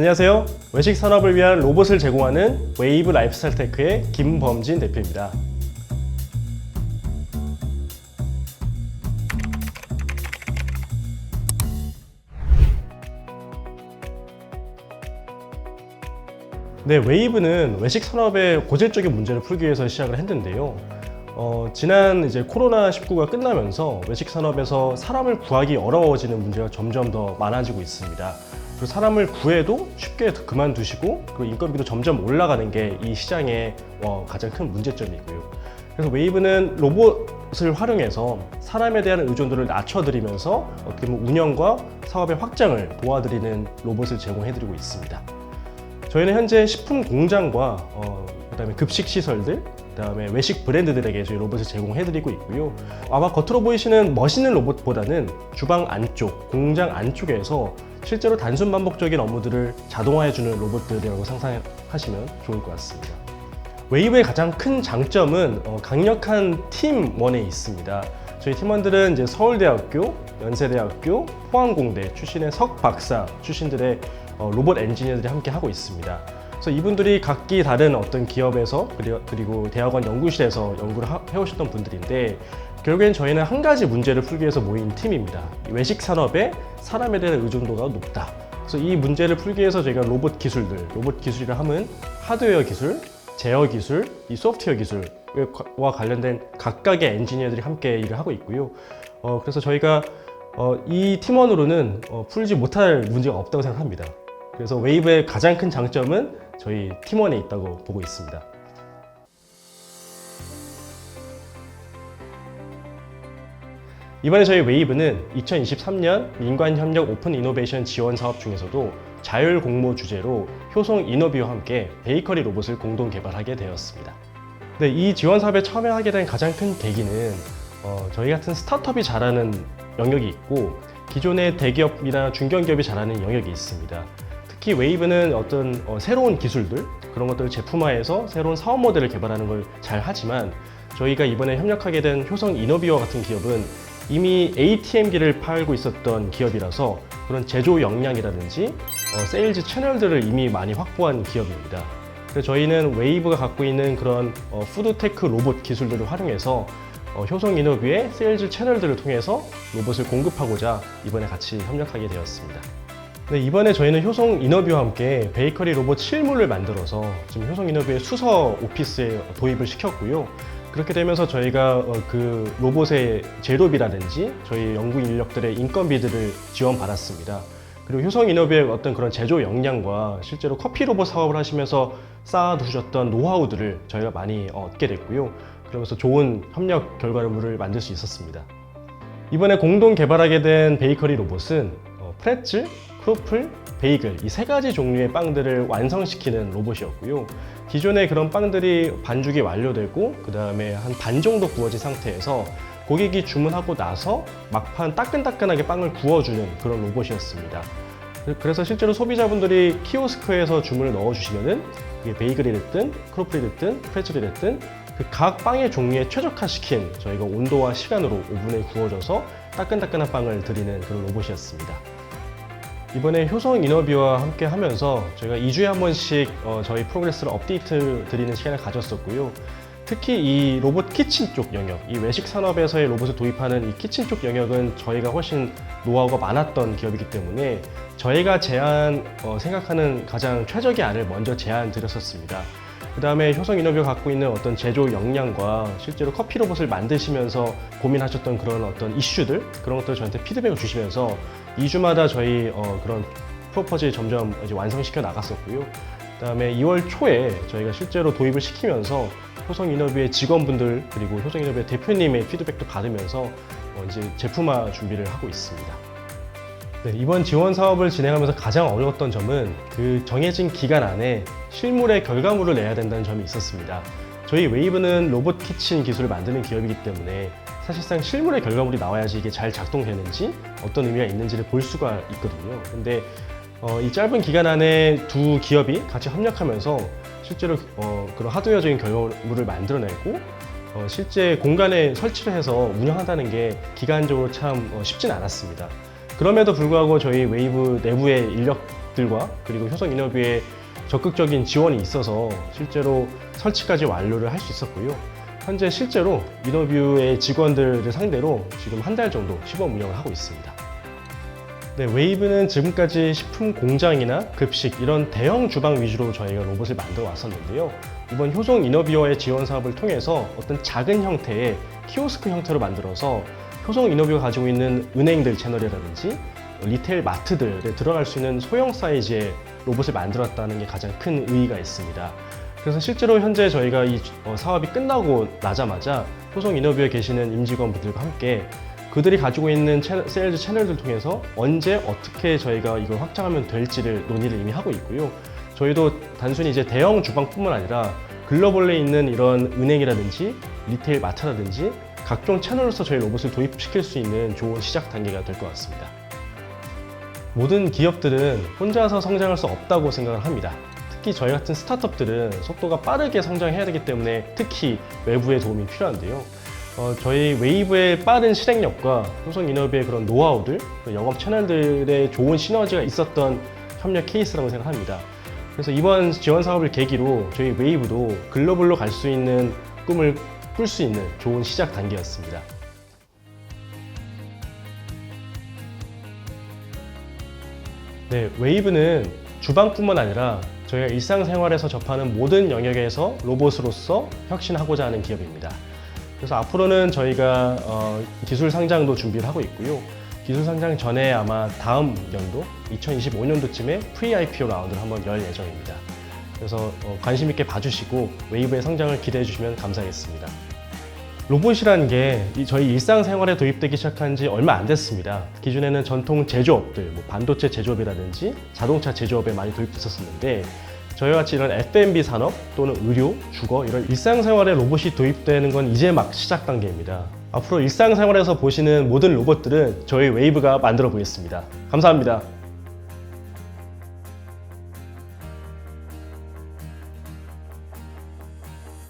안녕하세요. 외식 산업을 위한 로봇을 제공하는 웨이브 라이프스타일 테크의 김범진 대표입니다. 네, 웨이브는 외식 산업의 고질적인 문제를 풀기 위해서 시작을 했는데요. 어, 지난 이제 코로나 19가 끝나면서 외식 산업에서 사람을 구하기 어려워지는 문제가 점점 더 많아지고 있습니다. 그리고 사람을 구해도 쉽게 그만두시고 그리고 인건비도 점점 올라가는 게 이 시장의 어, 가장 큰 문제점이고요. 그래서 웨이브는 로봇을 활용해서 사람에 대한 의존도를 낮춰드리면서 어떻게 보면 운영과 사업의 확장을 도와드리는 로봇을 제공해드리고 있습니다. 저희는 현재 식품 공장과 어, 그다음에 급식 시설들, 그다음에 외식 브랜드들에게 저희 로봇을 제공해드리고 있고요. 아마 겉으로 보이시는 멋있는 로봇보다는 주방 안쪽, 공장 안쪽에서 실제로 단순 반복적인 업무들을 자동화해주는 로봇들이라고 상상하시면 좋을 것 같습니다. 웨이브의 가장 큰 장점은 어, 강력한 팀원에 있습니다. 저희 팀원들은 이제 서울대학교, 연세대학교, 포항공대 출신의 석 박사 출신들의 어, 로봇 엔지니어들이 함께 하고 있습니다. 그래서 이분들이 각기 다른 어떤 기업에서 그리고- 대학원 연구실에서 연구를 하- 해오셨던 분들인데 결국엔 저희는 한 가지 문제를 풀기 위해서 모인 팀입니다. 이 외식 산업에 사람에 대한 의존도가 높다. 그래서 이 문제를 풀기 위해서 저희가 로봇 기술들, 로봇 기술이라 함은 하드웨어 기술, 제어 기술, 이 소프트웨어 기술과 관련된 각각의 엔지니어들이 함께 일을 하고 있고요. 어, 그래서 저희가 어, 이 팀원으로는 어, 풀지 못할 문제가 없다고 생각합니다. 그래서 웨이브의 가장 큰 장점은 저희 팀원에 있다고 보고 있습니다. 이번에 저희 웨이브는 2023년 민관협력 오픈 이노베이션 지원 사업 중에서도 자율 공모 주제로 효성 이노비와 함께 베이커리 로봇을 공동 개발하게 되었습니다. 네, 이 지원 사업에 참여하게 된 가장 큰 계기는 어, 저희 같은 스타트업이 잘하는 영역이 있고 기존의 대기업이나 중견기업이 잘하는 영역이 있습니다. 특히 웨이브는 어떤 어, 새로운 기술들 그런 것들을 제품화해서 새로운 사업 모델을 개발하는 걸 잘 하지만 저희가 이번에 협력하게 된 효성 이노비어 같은 기업은 이미 ATM기를 팔고 있었던 기업이라서 그런 제조 역량이라든지 어, 세일즈 채널들을 이미 많이 확보한 기업입니다. 그래서 저희는 웨이브가 갖고 있는 그런 어, 푸드테크 로봇 기술들을 활용해서 어, 효성 이노비의 세일즈 채널들을 통해서 로봇을 공급하고자 이번에 같이 협력하게 되었습니다. 네, 이번에 저희는 효성 이너비와 함께 베이커리 로봇 실물을 만들어서 지금 효성 이너비의 수서 오피스에 도입을 시켰고요. 그렇게 되면서 저희가 어, 그 로봇의 제로비라든지 저희 연구 인력들의 인건비들을 지원받았습니다. 그리고 효성 이너비의 어떤 그런 제조 역량과 실제로 커피 로봇 사업을 하시면서 쌓아두셨던 노하우들을 저희가 많이 얻게 됐고요. 그러면서 좋은 협력 결과물을 만들 수 있었습니다. 이번에 공동 개발하게 된 베이커리 로봇은 어, 프레츠, 크로플, 베이글 이 세 가지 종류의 빵들을 완성시키는 로봇이었고요. 기존의 그런 빵들이 반죽이 완료되고 그 다음에 한 반 정도 구워진 상태에서 고객이 주문하고 나서 막판 따끈따끈하게 빵을 구워주는 그런 로봇이었습니다. 그- 그래서 실제로 소비자분들이 키오스크에서 주문을 넣어주시면은 이게 베이글이 됐든 크로플이 됐든 프레첼이 됐든 그 각 빵의 종류에 최적화시킨 저희가 온도와 시간으로 오븐에 구워져서 따끈따끈한 빵을 드리는 그런 로봇이었습니다. 이번에 효성 이너비와 함께 하면서 저희가 2주에 한 번씩 어, 저희 프로그레스를 업데이트 드리는 시간을 가졌었고요. 특히 이 로봇 키친 쪽 영역, 이 외식 산업에서의 로봇을 도입하는 이 키친 쪽 영역은 저희가 훨씬 노하우가 많았던 기업이기 때문에 저희가 제안 어, 생각하는 가장 최적의 안을 먼저 제안 드렸었습니다. 그 다음에 효성 이너비가 갖고 있는 어떤 제조 역량과 실제로 커피 로봇을 만드시면서 고민하셨던 그런 어떤 이슈들 그런 것들을 저한테 피드백을 주시면서 2주마다 저희 어, 그런 프로포즈를 점점 이제 완성시켜 나갔었고요. 그 다음에 2월 초에 저희가 실제로 도입을 시키면서 효성 이너비의 직원분들 그리고 효성 이너비의 대표님의 피드백도 받으면서 어, 이제 제품화 준비를 하고 있습니다. 네, 이번 지원 사업을 진행하면서 가장 어려웠던 점은 그 정해진 기간 안에 실물의 결과물을 내야 된다는 점이 있었습니다. 저희 웨이브는 로봇 키친 기술을 만드는 기업이기 때문에 사실상 실물의 결과물이 나와야지 이게 잘 작동되는지 어떤 의미가 있는지를 볼 수가 있거든요. 근데 어, 이 짧은 기간 안에 두 기업이 같이 협력하면서 실제로 어, 그런 하드웨어적인 결과물을 만들어내고 어, 실제 공간에 설치를 해서 운영한다는 게 기간적으로 참 어, 쉽진 않았습니다. 그럼에도 불구하고 저희 웨이브 내부의 인력 기업들과 그리고 효성 인터뷰의 적극적인 지원이 있어서 실제로 설치까지 완료를 할 수 있었고요. 현재 실제로 인터뷰의 직원들을 상대로 지금 한 달 정도 시범 운영을 하고 있습니다. 네, 웨이브는 지금까지 식품 공장이나 급식 이런 대형 주방 위주로 저희가 로봇을 만들어 왔었는데요. 이번 효성 이너비어의 지원 사업을 통해서 어떤 작은 형태의 키오스크 형태로 만들어서 효성 이너비어가 가지고 있는 은행들 채널이라든지 리테일 마트들에 들어갈 수 있는 소형 사이즈의 로봇을 만들었다는 게 가장 큰 의의가 있습니다. 그래서 실제로 현재 저희가 이 어, 사업이 끝나고 나자마자 효성 이너비어에 계시는 임직원분들과 함께 그들이 가지고 있는 채- 세일즈 채널들 통해서 언제 어떻게 저희가 이걸 확장하면 될지를 논의를 이미 하고 있고요. 저희도 단순히 이제 대형 주방뿐만 아니라 글로벌에 있는 이런 은행이라든지 리테일 마트라든지 각종 채널로서 저희 로봇을 도입시킬 수 있는 좋은 시작 단계가 될 것 같습니다. 모든 기업들은 혼자서 성장할 수 없다고 생각을 합니다. 특히 저희 같은 스타트업들은 속도가 빠르게 성장해야 되기 때문에 특히 외부의 도움이 필요한데요. 어, 저희 웨이브의 빠른 실행력과 효성 인업의 그런 노하우들, 그 영업 채널들의 좋은 시너지가 있었던 협력 케이스라고 생각합니다. 그래서 이번 지원 사업을 계기로 저희 웨이브도 글로벌로 갈 수 있는 꿈을 꿀수 있는 좋은 시작 단계였습니다. 네, 웨이브는 주방뿐만 아니라 저희가 일상생활에서 접하는 모든 영역에서 로봇으로서 혁신하고자 하는 기업입니다. 그래서 앞으로는 저희가 어, 기술 상장도 준비를 하고 있고요. 기술 상장 전에 아마 다음 연도 2025년도쯤에 프리-IPO 라운드를 한번 열 예정입니다. 그래서 어, 관심 있게 봐주시고 웨이브의 성장을 기대해 주시면 감사하겠습니다. 로봇이라는 게 이- 저희 일상생활에 도입되기 시작한 지 얼마 안 됐습니다. 기존에는 전통 제조업들, 뭐 반도체 제조업이라든지 자동차 제조업에 많이 도입됐었는데 저희와 같이 이런 F&B 산업 또는 의료, 주거 이런 일상생활에 로봇이 도입되는 건 이제 막 시작 단계입니다. 앞으로 일상생활에서 보시는 모든 로봇들은 저희 웨이브가 만들어 보겠습니다. 감사합니다.